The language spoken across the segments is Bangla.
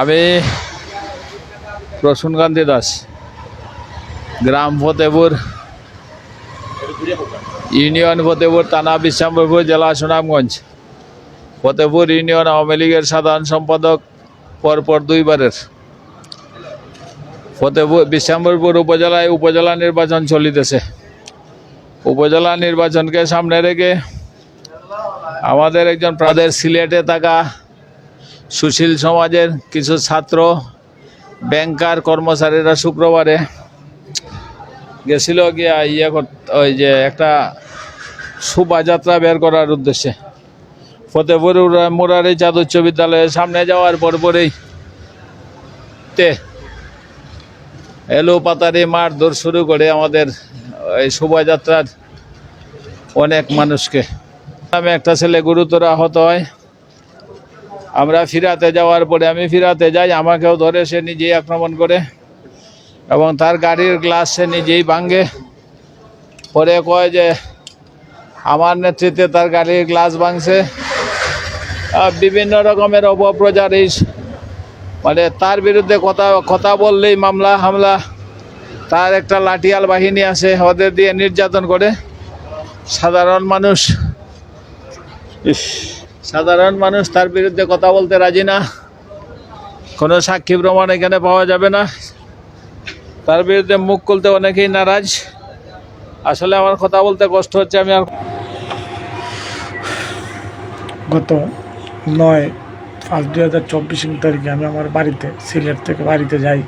আমি প্রসূন কান্তি দাস, গ্রাম ফতেপুর, ইউনিয়ন ফতেপুর, থানা বিশ্বাম্বরপুর জেলা সুনামগঞ্জ। ফতেপুর ইউনিয়ন আওয়ামী লীগের সাধারণ সম্পাদক, পরপর দুইবারের। ফতেপুর বিশ্বাম্বরপুর উপজেলায় উপজেলা নির্বাচন চলিতেছে। উপজেলা নির্বাচনকে সামনে রেখে আমাদের একজন প্রাদের সিলেটে থাকা সুশীল সমাজের কিছু ছাত্র, ব্যাংকার কর্মচারীরা শুক্রবারে গেছিল গিয়া ইয়ে কর- ওই যে একটা শোভাযাত্রা বের করার উদ্দেশ্যে। ফতেপুর মুরারি চাঁদ উচ্চ বিদ্যালয়ের সামনে যাওয়ার পরপরেই তে এলো পাতারি মারধর শুরু করে আমাদের এই শোভাযাত্রার অনেক মানুষকে। আমি একটা ছেলে গুরুতর আহত হয়। আমরা ফিরাতে যাওয়ার পরে আমি ফিরাতে যাই আমাকেও ধরে সে নিজেই আক্রমণ করে এবং তার গাড়ির গ্লাস সে নিজেই ভাঙ্গে পরে কয় যে আমার নেতৃত্বে তার গাড়ির গ্লাস ভাঙছে। বিভিন্ন রকমের অপপ্রচার এই মানে তার বিরুদ্ধে কথা কথা বললেই মামলা হামলা তার একটা লাঠিয়াল বাহিনী আছে ওদের দিয়ে নির্যাতন করে। সাধারণ মানুষ ইস, সাধারণ মানুষ তার বিরুদ্ধে কথা বলতে রাজি না। কোনো সাক্ষী প্রমাণ এখানে পাওয়া যাবে না। তার বিরুদ্ধে মুখ খুলতে অনেকেই নারাজ। আসলে আমার কথা বলতে কষ্ট হচ্ছে, আমি আর গত নয় পাঁচ দুই হাজার চব্বিশ তারিখে আমি আমার বাড়িতে, সিলেট থেকে বাড়িতে যাই।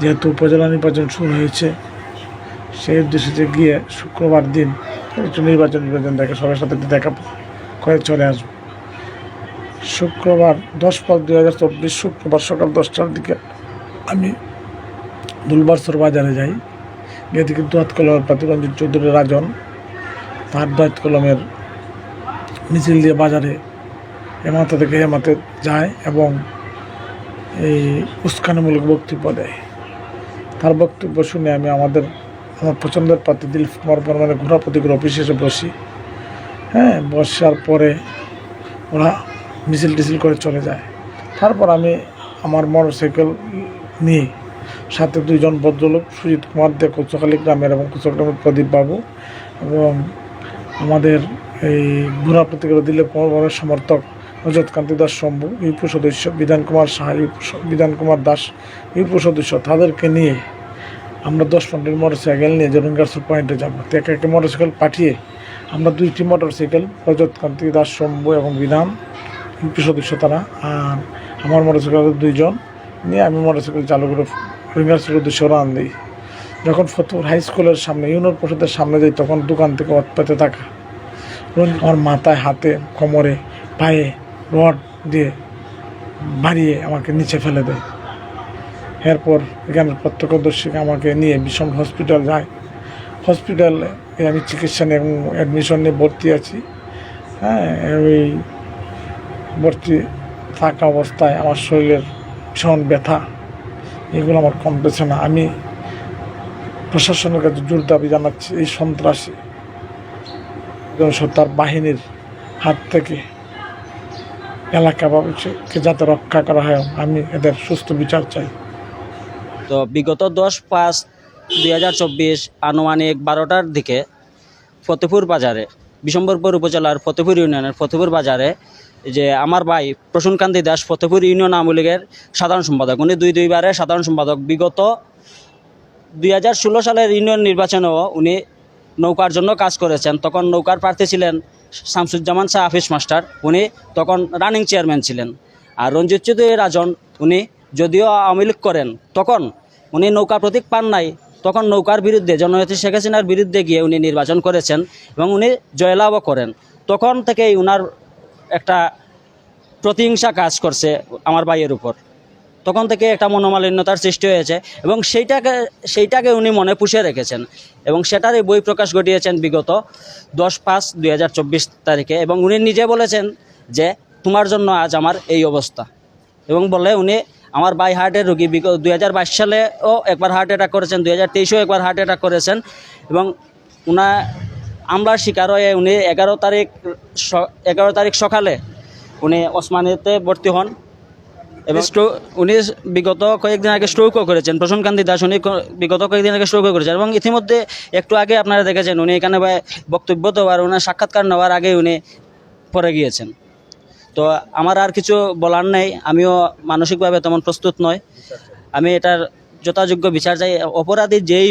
যেহেতু উপজেলা নির্বাচন শুরু হয়েছে, সেই উদ্দেশ্যে গিয়ে শুক্রবার দিন একটু নির্বাচন নির্বাচন দেখে সবার সাথে দেখা করে চলে আসব। শুক্রবার দশ পাঁচ দুই হাজার চব্বিশ, শুক্রবার সকাল দশটার দিকে আমি দুলবারসর বাজারে যাই। গিয়ে দেখি দোয়াত কলমের প্রাতিরঞ্জিত চৌধুরী রাজন, তার দোয়াত কলমের মিছিল দিয়ে বাজারে এমাতে থেকে এমাতে যায় এবং এই উস্কানিমূলক বক্তব্য দেয়। তার বক্তব্য শুনে আমি আমাদের আমার পছন্দের প্রার্থী দিলীপ কুমার বর্মানের ঘোরাপতিগুলো অফিসে এসে বসি। হ্যাঁ বসার পরে ওরা মিছিল টিছিল করে চলে যায়। তারপর আমি আমার মোটর সাইকেল নিয়ে সাথে দুইজন ভদ্রলোক, সুজিত কুমার দে কোচকালী গ্রামের এবং কোচগ্রামের প্রদীপ বাবু এবং আমাদের এই বুড়া প্রতিক্রিয়া দিলীপ কুমার সমর্থক রজত কান্তি দাস শম্ভু, ইউপি সদস্য বিধান কুমার সাহা, ইউপি বিধান কুমার দাস, ইউপি সদস্য তাদেরকে নিয়ে আমরা দশ পনেরো মোটরসাইকেল নিয়ে জরুঙ্গারসুর পয়েন্টে যাব। তো একে একে মোটরসাইকেল পাঠিয়ে আমরা দুইটি মোটরসাইকেল রজত কান্তি দাস শম্ভু এবং বিধান ইউপি সদস্য তারা, আর আমার মোটরসাইকেল দুইজন। নিয়ে আমি মোটরসাইকেল চালু করে রিঙ্গারসুর উদ্দেশ্যে রান দিই। যখন ফতুর হাই স্কুলের সামনে, ইউনিয়ন পরিষদের সামনে যাই, তখন দোকান থেকে অত পেতে থাকা। আমার মাথায়, হাতে, কোমরে, পায়ে রড দিয়ে বাড়িয়ে আমাকে নিচে ফেলে দেয়। এরপর এখানে প্রত্যক্ষদর্শীকে আমাকে নিয়ে বিষম হসপিটাল যায়। হসপিটালে আমি চিকিৎসা নিয়ে এবং অ্যাডমিশন নিয়ে ভর্তি আছি। হ্যাঁ ওই ভর্তি থাকা অবস্থায় আমার শরীরের ভীষণ ব্যথা, এগুলো আমার কমতেছে না। আমি প্রশাসনের কাছে জোর দাবি জানাচ্ছি এই সন্ত্রাসী জনসত্তার বাহিনীর হাত থেকে এলাকাবাসীকে যাতে রক্ষা করা হয়, আমি এদের সুস্থ বিচার চাই। তো বিগত দশ পাঁচ দুই হাজার চব্বিশ আনুমানিক বারোটার দিকে ফতেপুর বাজারে, বিশম্বরপুর উপজেলার ফতেপুর ইউনিয়নের ফতেপুর বাজারে যে আমার ভাই প্রসূনকান্তি দাস ফতেপুর ইউনিয়ন আওয়ামী লীগের সাধারণ সম্পাদক, উনি দুই দুইবারের সাধারণ সম্পাদক। বিগত দুই হাজার ষোলো সালের ইউনিয়ন নির্বাচনেও উনি নৌকার জন্য কাজ করেছেন। তখন নৌকার প্রার্থী ছিলেন শামসুজ্জামান শাহ হাফিজ মাস্টার। উনি তখন রানিং চেয়ারম্যান ছিলেন। আর রঞ্জিত চৌধুরী রাজন, উনি যদিও আওয়ামী লীগ করেন, তখন উনি নৌকা প্রতীক পান নাই। তখন নৌকার বিরুদ্ধে জননেত্রী শেখ হাসিনার বিরুদ্ধে গিয়ে উনি নির্বাচন করেছেন এবং উনি জয়লাভও করেন। তখন থেকেই উনার একটা প্রতিহিংসা কাজ করছে আমার ভাইয়ের উপর। তখন থেকে একটা মনোমালিন্যতার সৃষ্টি হয়েছে এবং সেইটাকে সেইটাকে উনি মনে পুষে রেখেছেন এবং সেটারই বই প্রকাশ ঘটিয়েছেন বিগত দশ পাঁচ দুই তারিখে এবং উনি নিজে বলেছেন যে, তোমার জন্য আজ আমার এই অবস্থা। এবং বলে উনি আমার ভাই হার্টের রোগী বিগত দুই হাজার বাইশ সালেও একবার হার্ট অ্যাটাক করেছেন, দুই হাজার তেইশেও একবার হার্ট অ্যাটাক করেছেন। এবং উনা আমলার শিকার হয়ে উনি এগারো তারিখ এগারো তারিখ সকালে উনি ওসমানিতে ভর্তি হন। এবং উনি বিগত কয়েকদিন আগে স্ট্রোকও করেছেন। প্রসন্নকান্তি দাস উনি বিগত কয়েকদিন আগে স্ট্রোকও করেছেন। এবং ইতিমধ্যে একটু আগে আপনারা দেখেছেন উনি এখানে বক্তব্য দেওয়ার ওনার সাক্ষাৎকার নেওয়ার আগে উনি পরে গিয়েছেন। তো আমার আর কিছু বলার নেই। আমিও মানসিকভাবে তেমন প্রস্তুত নয় আমি এটার যথাযোগ্য বিচার চাই। অপরাধী যেই